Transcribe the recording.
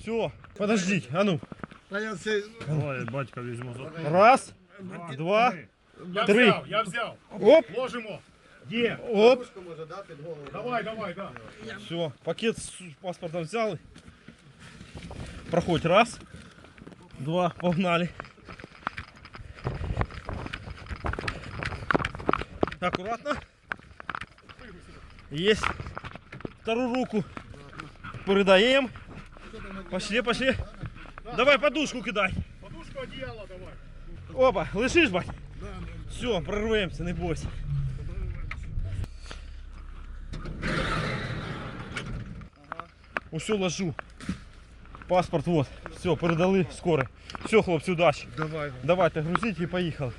Все, подождіть, а ну. Та я це... Давай, батька візьму за Раз, два, Я Три. взяв, я взяв. оп, Ложимо. Є. оп. може, да, під голову. Давай, давай, да. Все, пакет с паспортом взяли. Проходь раз, два, погнали. Аккуратно. Есть. Вторую руку передаем. Пошли, пошли. Давай подушку кидай. Подушку одіяла давай. Опа, лежиш, бать? Все, прорвемся, не бойся. Усё ложу. Паспорт вот. Все, передали скоро. Все, хлопці, удачі. Давай. Давайте грузіть і поїхали.